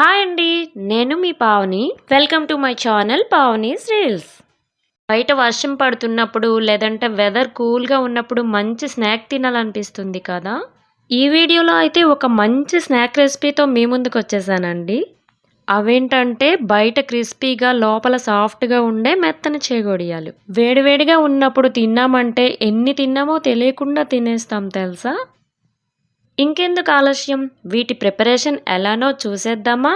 Hi అండి నేను మీ Pavani. Welcome to my channel Pavani's reels బయట వర్షం పడుతున్నప్పుడు లేదంటే వెదర్ కూల్గా ఉన్నప్పుడు మంచి స్నాక్ తినాలనిపిస్తుంది కదా? ఈ వీడియోలో అయితే ఒక మంచి స్నాక్ రెసిపీతో మీ ముందుకు వచ్చేసానండి. అవేంటంటే బయట క్రిస్పీగా లోపల సాఫ్ట్గా ఉండే మెత్తని చేగొడియాలు. వేడివేడిగా ఉన్నప్పుడు తిన్నామంటే ఎన్ని తిన్నామో తెలియకుండా తినేస్తాం తెలుసా? ఇంకెందుకు ఆలస్యం? వీటి ప్రిపరేషన్ ఎలానో చూసేద్దామా?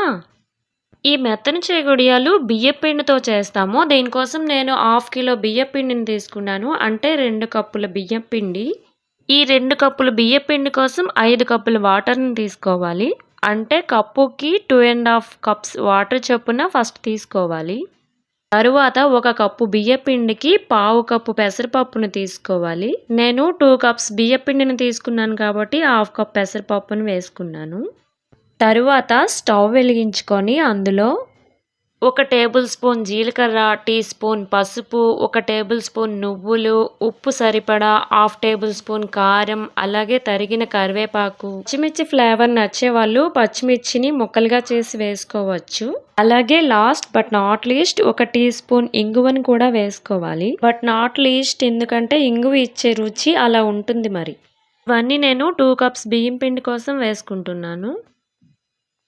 ఈ మెత్తని చేగుడియాలు బియ్యపిండితో చేస్తాము. దీనికోసం నేను హాఫ్ కిలో బియ్యపిండిని తీసుకున్నాను. అంటే రెండు కప్పుల బియ్యపిండి ఈ రెండు కప్పుల బియ్యపిండి కోసం ఐదు కప్పుల వాటర్ని తీసుకోవాలి. అంటే కప్పుకి two and half cups water చొప్పున ఫస్ట్ తీసుకోవాలి. తరువాత ఒక కప్పు బియ్యపిండికి పావు కప్పు పెసరపప్పును తీసుకోవాలి. నేను టూ కప్స్ బియ్యపిండిని తీసుకున్నాను కాబట్టి హాఫ్ కప్ పెసరపప్పును వేసుకున్నాను. తరువాత స్టవ్ వెలిగించుకొని అందులో ఒక టేబుల్ స్పూన్ జీలకర్ర టీ స్పూన్ పసుపు ఒక టేబుల్ స్పూన్ నువ్వులు ఉప్పు సరిపడా హాఫ్ టేబుల్ స్పూన్ కారం అలాగే తరిగిన కరివేపాకు. పచ్చిమిర్చి ఫ్లేవర్ నచ్చే వాళ్ళు పచ్చిమిర్చిని ముక్కలుగా చేసి వేసుకోవచ్చు. అలాగే లాస్ట్ బట్ నాట్ లీస్ట్ ఒక టీ స్పూన్ ఇంగువని కూడా వేసుకోవాలి. బట్ నాట్ లీస్ట్ ఎందుకంటే ఇంగువ ఇచ్చే రుచి అలా ఉంటుంది మరి. ఇవన్నీ నేను టూ కప్స్ బియ్యం పిండి కోసం వేసుకుంటున్నాను.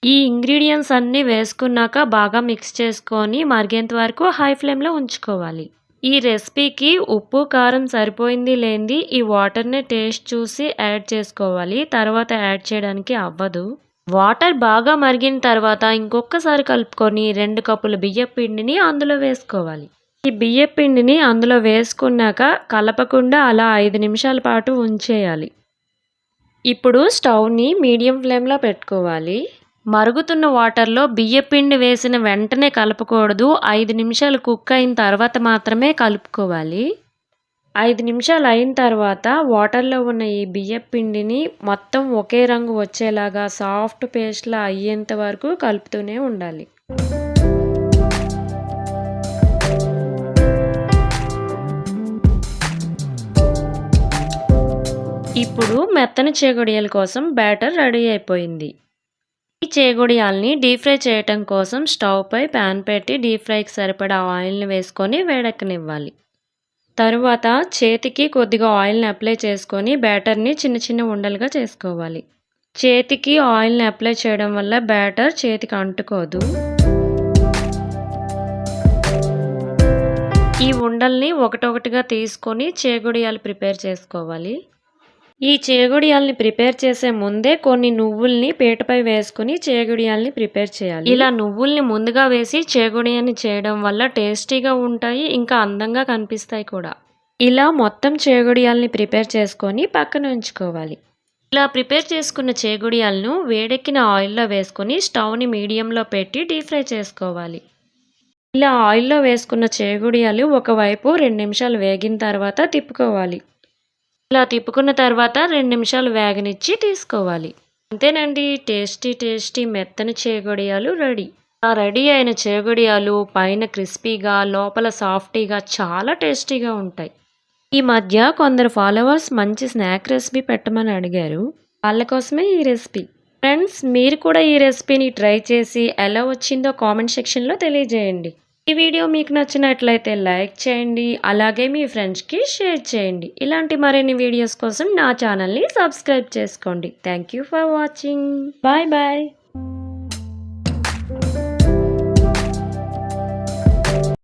ఈ ఇంగ్రీడియంట్స్ అన్నీ వేసుకున్నాక బాగా మిక్స్ చేసుకొని మరిగేంత వరకు హై ఫ్లేమ్లో ఉంచుకోవాలి. ఈ రెసిపీకి ఉప్పు కారం సరిపోయింది లేనిది ఈ వాటర్ని టేస్ట్ చూసి యాడ్ చేసుకోవాలి. తర్వాత యాడ్ చేయడానికి అవ్వదు. వాటర్ బాగా మరిగిన తర్వాత ఇంకొకసారి కలుపుకొని రెండు కప్పుల బియ్యం పిండిని అందులో వేసుకోవాలి. ఈ బియ్య పిండిని అందులో వేసుకున్నాక కలపకుండా అలా ఐదు నిమిషాల పాటు ఉంచేయాలి. ఇప్పుడు స్టవ్ని మీడియం ఫ్లేమ్లో పెట్టుకోవాలి. మరుగుతున్న వాటర్లో బియ్యపిండి వేసిన వెంటనే కలపకూడదు. ఐదు నిమిషాలు కుక్ అయిన తర్వాత మాత్రమే కలుపుకోవాలి. ఐదు నిమిషాలు అయిన తర్వాత వాటర్లో ఉన్న ఈ బియ్యపిండిని మొత్తం ఒకే రంగు వచ్చేలాగా సాఫ్ట్ పేస్ట్లా అయ్యేంత వరకు కలుపుతూనే ఉండాలి. ఇప్పుడు మెత్తని చేగొడియల కోసం బ్యాటర్ రెడీ అయిపోయింది. ఈ చేగొడియాల్ని డీప్ ఫ్రై చేయటం కోసం స్టవ్పై ప్యాన్ పెట్టి డీప్ ఫ్రైకి సరిపడా ఆయిల్ని వేసుకొని వేడెక్కనివ్వాలి. తరువాత చేతికి కొద్దిగా ఆయిల్ని అప్లై చేసుకొని బ్యాటర్ని చిన్న చిన్న ఉండలుగా చేసుకోవాలి. చేతికి ఆయిల్ని అప్లై చేయడం వల్ల బ్యాటర్ చేతికి అంటుకోదు. ఈ ఉండల్ని ఒకటొకటిగా తీసుకొని చేగుడియాలు ప్రిపేర్ చేసుకోవాలి. ఈ చేగుడియాల్ని ప్రిపేర్ చేసే ముందే కొన్ని నువ్వుల్ని పీటపై వేసుకుని చేగుడియాల్ని ప్రిపేర్ చేయాలి. ఇలా నువ్వుల్ని ముందుగా వేసి చేగుడియాన్ని చేయడం వల్ల టేస్టీగా ఉంటాయి ఇంకా అందంగా కనిపిస్తాయి కూడా. ఇలా మొత్తం చేగుడియాల్ని ప్రిపేర్ చేసుకొని పక్కన ఉంచుకోవాలి. ఇలా ప్రిపేర్ చేసుకున్న చేగుడియాలను వేడెక్కిన ఆయిల్లో వేసుకొని స్టవ్ని మీడియంలో పెట్టి డీప్ ఫ్రై చేసుకోవాలి. ఇలా ఆయిల్లో వేసుకున్న చేగుడియాలు ఒకవైపు రెండు నిమిషాలు వేగిన తర్వాత తిప్పుకోవాలి. ఇలా తిప్పుకున్న తర్వాత రెండు నిమిషాలు వేగనిచ్చి తీసుకోవాలి. అంతేనండి టేస్టీ టేస్టీ మెత్తని చేగొడియాలు రెడీ. ఆ రెడీ అయిన చేగొడియాలు పైన క్రిస్పీగా లోపల సాఫ్టీగా చాలా టేస్టీగా ఉంటాయి. ఈ మధ్య కొందరు ఫాలోవర్స్ మంచి స్నాక్ రెసిపీ పెట్టమని అడిగారు. వాళ్ళ కోసమే ఈ రెసిపీ. ఫ్రెండ్స్ మీరు కూడా ఈ రెసిపీని ట్రై చేసి ఎలా వచ్చిందో కామెంట్ సెక్షన్లో తెలియజేయండి. ఈ వీడియో మీకు నచ్చినట్లయితే లైక్ చేయండి అలాగే మీ ఫ్రెండ్స్కి షేర్ చేయండి. ఇలాంటి మరిన్ని వీడియోస్ కోసం నా ఛానల్ని సబ్స్క్రైబ్ చేసుకోండి. Thank you for watching. Bye bye.